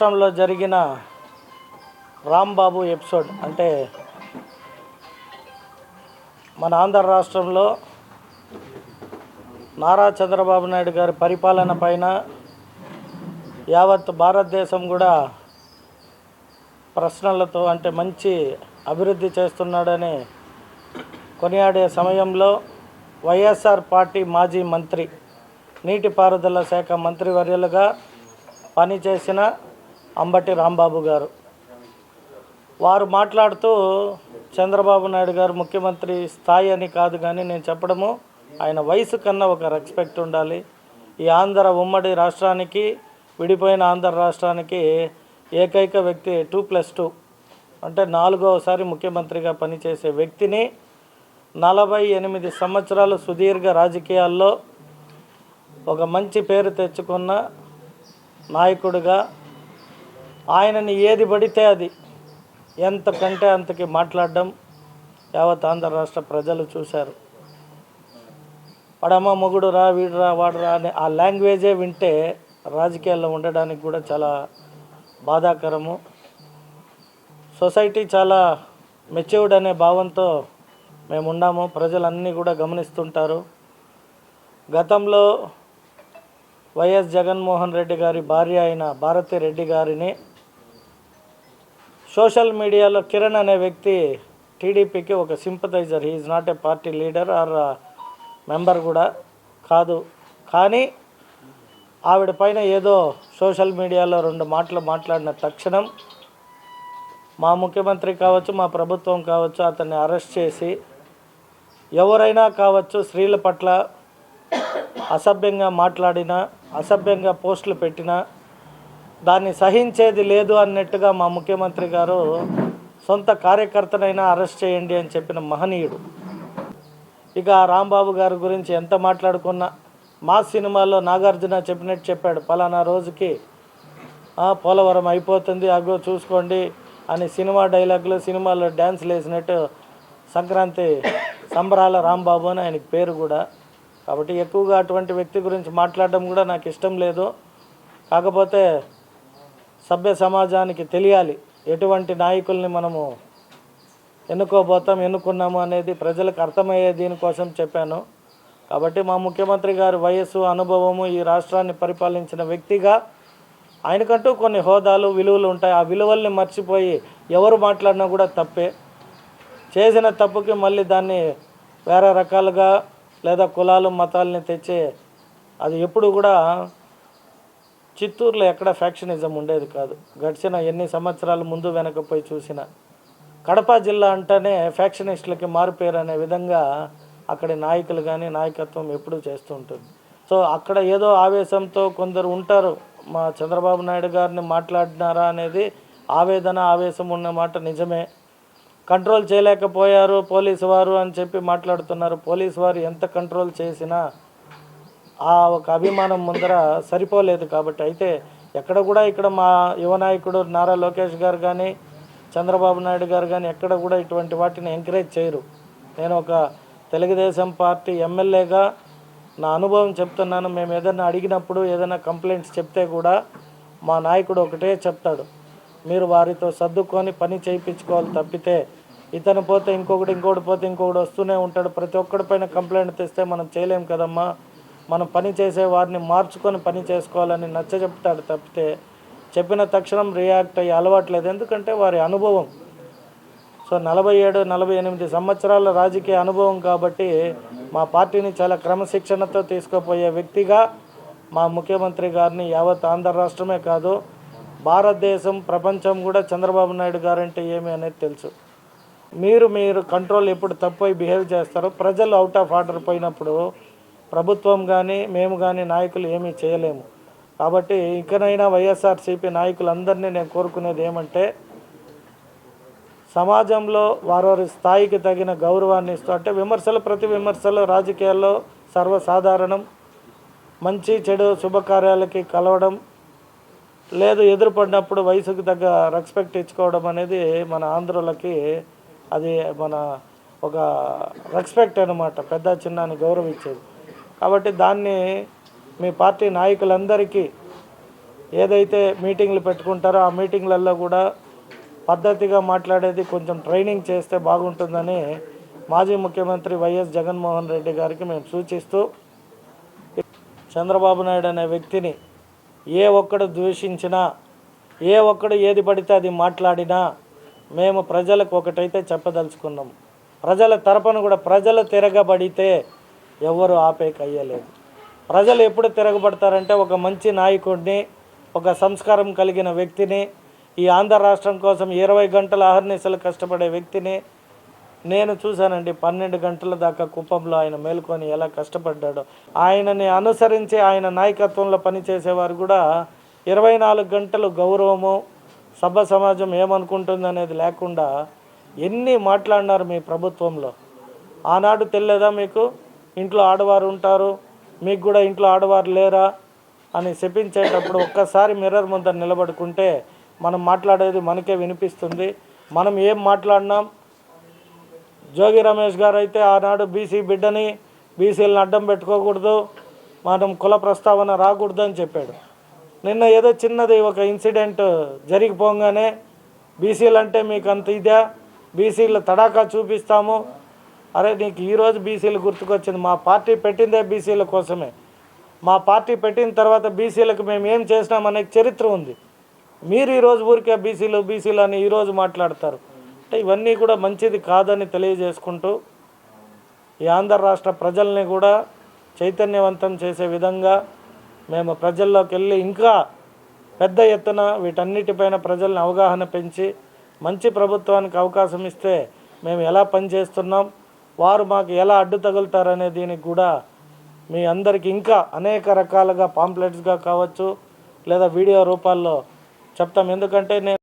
రాష్ట్రంలో జరిగిన రాంబాబు ఎపిసోడ్ అంటే మన ఆంధ్ర రాష్ట్రంలో నారా చంద్రబాబు నాయుడు గారి పరిపాలన పైన యావత్ భారతదేశం కూడా ప్రశ్నలతో అంటే మంచి అభివృద్ధి చేస్తున్నాడని కొనియాడే సమయంలో వైఎస్ఆర్ పార్టీ మాజీ మంత్రి నీటిపారుదల శాఖ మంత్రివర్యులుగా పనిచేసిన అంబటి రాంబాబు గారు. వారు మాట్లాడుతూ చంద్రబాబు నాయుడు గారు ముఖ్యమంత్రి స్థాయి అని కాదు కానీ నేను చెప్పడము ఆయన వయసు కన్నా ఒక రెస్పెక్ట్ ఉండాలి. ఈ ఆంధ్ర ఉమ్మడి రాష్ట్రానికి విడిపోయిన ఆంధ్ర రాష్ట్రానికి ఏకైక వ్యక్తి టూ ప్లస్ టూ. అంటే నాలుగవసారి ముఖ్యమంత్రిగా పనిచేసే వ్యక్తిని నలభై ఎనిమిది సంవత్సరాలు సుదీర్ఘ రాజకీయాల్లో ఒక మంచి పేరు తెచ్చుకున్న నాయకుడిగా ఆయనని ఏది పడితే అది. ఎంతకంటే అంతకి మాట్లాడడం యావత్ ఆంధ్ర రాష్ట్ర ప్రజలు చూశారు. పడమ మొగుడు రా వీడురా వాడురా అనే ఆ లాంగ్వేజే వింటే రాజకీయాల్లో ఉండడానికి కూడా చాలా బాధాకరము. సొసైటీ చాలా మెచ్యూర్డ్ అనే భావంతో మేము ఉన్నాము ప్రజలన్నీ కూడా గమనిస్తుంటారు. గతంలో వైఎస్ జగన్మోహన్ రెడ్డి గారి భార్య అయిన భారతి రెడ్డి గారిని సోషల్ మీడియాలో కిరణ్ అనే వ్యక్తి టీడీపీకి ఒక sympathiser. He is not a party leader or member కూడా కాదు. కానీ ఆవిడ పైన ఏదో సోషల్ మీడియాలో రెండు మాటలు మాట్లాడిన తక్షణం మా ముఖ్యమంత్రి కావచ్చు మా ప్రభుత్వం కావచ్చు అతన్ని అరెస్ట్ చేసి ఎవరైనా కావచ్చు స్త్రీల పట్ల అసభ్యంగా మాట్లాడినా అసభ్యంగా పోస్టులు పెట్టినా దాన్ని సహించేది లేదు అన్నట్టుగా మా ముఖ్యమంత్రి గారు సొంత కార్యకర్తనైనా అరెస్ట్ చేయండి అని చెప్పిన మహనీయుడు. ఇక రాంబాబు గారి గురించి ఎంత మాట్లాడుకున్నా మా సినిమాలో నాగార్జున చెప్పినట్టు చెప్పాడు పలానా రోజుకి పోలవరం అయిపోతుంది అగో చూసుకోండి అని సినిమా డైలాగులు సినిమాలో డ్యాన్స్లు వేసినట్టు సంక్రాంతి సంబరాల రాంబాబు అని ఆయనకి పేరు కూడా. కాబట్టి ఎక్కువగా అటువంటి వ్యక్తి గురించి మాట్లాడడం కూడా నాకు ఇష్టం లేదు. కాకపోతే సభ్య సమాజానికి తెలియాలి. ఎటువంటి నాయకుల్ని మనము ఎన్నుకోబోతాం ఎన్నుకున్నాము అనేది ప్రజలకు అర్థమయ్యే దీనికోసం చెప్పాను. కాబట్టి మా ముఖ్యమంత్రి గారి వయస్సు అనుభవము ఈ రాష్ట్రాన్ని పరిపాలించిన వ్యక్తిగా ఆయనకంటూ కొన్ని హోదాలు విలువలు ఉంటాయి. ఆ విలువల్ని మర్చిపోయి ఎవరు మాట్లాడినా కూడా తప్పే. చేసిన తప్పుకి మళ్ళీ దాన్ని వేరే రకాలుగా లేదా కులాలు మతాలని తెచ్చే అది ఎప్పుడు కూడా చిత్తూరులో ఎక్కడ ఫ్యాక్షనిజం ఉండేది కాదు. గడిచిన ఎన్ని సంవత్సరాల ముందు వెనకపోయి చూసిన. కడప జిల్లా అంటేనే ఫ్యాక్షనిస్టులకి మారుపేరు అనే విధంగా అక్కడి నాయకులు కానీ నాయకత్వం ఎప్పుడూ చేస్తూ ఉంటుంది. సో అక్కడ ఏదో ఆవేశంతో కొందరు ఉంటారు. మా చంద్రబాబు నాయుడు గారిని మాట్లాడినారా అనేది ఆవేదన ఆవేశం ఉన్న మాట నిజమే. కంట్రోల్ చేయలేకపోయారు పోలీసు వారు అని చెప్పి మాట్లాడుతున్నారు. పోలీసు వారు ఎంత కంట్రోల్ చేసినా ఆ ఒక అభిమానం ముందర సరిపోలేదు కాబట్టి అయితే ఎక్కడ కూడా ఇక్కడ మా యువ నాయకుడు నారా లోకేష్ గారు కానీ చంద్రబాబు నాయుడు గారు కానీ ఎక్కడ కూడా ఇటువంటి వాటిని ఎంకరేజ్ చేయరు. నేను ఒక తెలుగుదేశం పార్టీ ఎమ్మెల్యేగా నా అనుభవం చెప్తున్నాను. మేము ఏదైనా అడిగినప్పుడు ఏదైనా కంప్లైంట్స్ చెప్తే కూడా మా నాయకుడు ఒకటే చెప్తాడు. మీరు వారితో సర్దుకొని పని చేయించుకోవాలి తప్పితే ఇతను పోతే ఇంకొకటి ఇంకొకటి పోతే ఇంకొకటి వస్తూనే ఉంటాడు. ప్రతి ఒక్కడి పైన కంప్లైంట్ తెస్తే మనం చేయలేం కదమ్మా. మనం పని చేసే వారిని మార్చుకొని పని చేసుకోవాలని నచ్చ చెప్తాడు తప్పితే చెప్పిన తక్షణం రియాక్ట్ అయ్యి అలవాట్లేదు ఎందుకంటే వారి అనుభవం. సో నలభై ఏడు నలభై ఎనిమిది సంవత్సరాల రాజకీయ అనుభవం కాబట్టి మా పార్టీని చాలా క్రమశిక్షణతో తీసుకుపోయే వ్యక్తిగా మా ముఖ్యమంత్రి గారిని యావత్ ఆంధ్ర రాష్ట్రమే కాదు భారతదేశం ప్రపంచం కూడా చంద్రబాబు నాయుడు గారంటే ఏమి అనేది తెలుసు. మీరు మీరు కంట్రోల్ ఎప్పుడు తప్పై బిహేవ్ చేస్తారో ప్రజలు అవుట్ ఆఫ్ ఆర్డర్ పోయినప్పుడు ప్రభుత్వం కానీ మేము కానీ నాయకులు ఏమీ చేయలేము. కాబట్టి ఇకనైనా వైఎస్ఆర్సీపీ నాయకులందరినీ నేను కోరుకునేది ఏమంటే సమాజంలో వారి స్థాయికి తగిన గౌరవాన్ని ఇస్తూ అంటే విమర్శలు ప్రతి విమర్శలు రాజకీయాల్లో సర్వసాధారణం. మంచి చెడు శుభకార్యాలకి కలవడం లేదు ఎదురుపడినప్పుడు వయసుకు తగ్గ రెస్పెక్ట్ ఇచ్చుకోవడం అనేది మన ఆంధ్రులకి అది మన ఒక రెస్పెక్ట్ అనమాట పెద్ద చిన్నాన్ని గౌరవించేది. కాబట్టి దాన్ని మీ పార్టీ నాయకులందరికీ ఏదైతే మీటింగ్లు పెట్టుకుంటారో ఆ మీటింగ్లలో కూడా పద్ధతిగా మాట్లాడేది కొంచెం ట్రైనింగ్ చేస్తే బాగుంటుందని మాజీ ముఖ్యమంత్రి వైఎస్ జగన్మోహన్ రెడ్డి గారికి మేము సూచిస్తూ చంద్రబాబు నాయుడు అనే వ్యక్తిని ఏ ఒక్కడు ద్వేషించినా ఏ ఒక్కడు ఏది పడితే అది మాట్లాడినా మేము ప్రజలకు ఒకటైతే చెప్పదలుచుకున్నాం. ప్రజల తరపున కూడా ప్రజలు తిరగబడితే ఎవరు ఆపేకి అయ్యలేదు. ప్రజలు ఎప్పుడు తిరగబడతారంటే ఒక మంచి నాయకుడిని ఒక సంస్కారం కలిగిన వ్యక్తిని ఈ ఆంధ్ర రాష్ట్రం కోసం ఇరవై గంటల అహర్నిశలు కష్టపడే వ్యక్తిని నేను చూశానండి. పన్నెండు గంటల దాకా కుప్పంలో ఆయన మేల్కొని ఎలా కష్టపడ్డాడో. ఆయనని అనుసరించి ఆయన నాయకత్వంలో పనిచేసేవారు కూడా ఇరవై నాలుగు గంటలు గౌరవము సభ సమాజం ఏమనుకుంటుంది అనేది లేకుండా ఎన్ని మాట్లాడినారు మీ ప్రభుత్వంలో? ఆనాడు తెలియదా మీకు? ఇంట్లో ఆడవారు ఉంటారు మీకు కూడా ఇంట్లో ఆడవారు లేరా అని చెప్పించేటప్పుడు ఒక్కసారి మిర్రర్ ముందర నిలబడుకుంటే మనం మాట్లాడేది మనకే వినిపిస్తుంది. మనం ఏం మాట్లాడినాం? జోగి రమేష్ గారు అయితే ఆనాడు బీసీ బిడ్డని బీసీలను అడ్డం పెట్టుకోకూడదు మనం కుల ప్రస్తావన రాకూడదు అని చెప్పాడు. నిన్న ఏదో చిన్నది ఒక ఇన్సిడెంట్ జరిగిపోగానే బీసీలు అంటే మీకు అంత ఇదా? బీసీలు తడాకా చూపిస్తాము అరే నీకు ఈరోజు బీసీలు గుర్తుకొచ్చింది. మా పార్టీ పెట్టిందే బీసీల కోసమే. మా పార్టీ పెట్టిన తర్వాత బీసీలకు మేము ఏం చేసినామనే చరిత్ర ఉంది. మీరు ఈరోజు ఊరికే బీసీలు బీసీలు అని ఈరోజు మాట్లాడతారు. అంటే ఇవన్నీ కూడా మంచిది కాదని తెలియజేసుకుంటూ ఈ ఆంధ్ర రాష్ట్ర ప్రజల్ని కూడా చైతన్యవంతం చేసే విధంగా మేము ప్రజల్లోకి వెళ్ళి ఇంకా పెద్ద ఎత్తున వీటన్నిటిపైన ప్రజల్ని అవగాహన పెంచి మంచి ప్రభుత్వానికి అవకాశం ఇస్తే మేము ఎలా పనిచేస్తున్నాం? వారు మాకు ఎలా అడ్డు తగులుతారనే దీనికి కూడా మీ అందరికి ఇంకా అనేక రకాలుగా పాంప్లెట్స్గా కావచ్చు లేదా వీడియో రూపాల్లో చెప్తాం. ఎందుకంటే నేను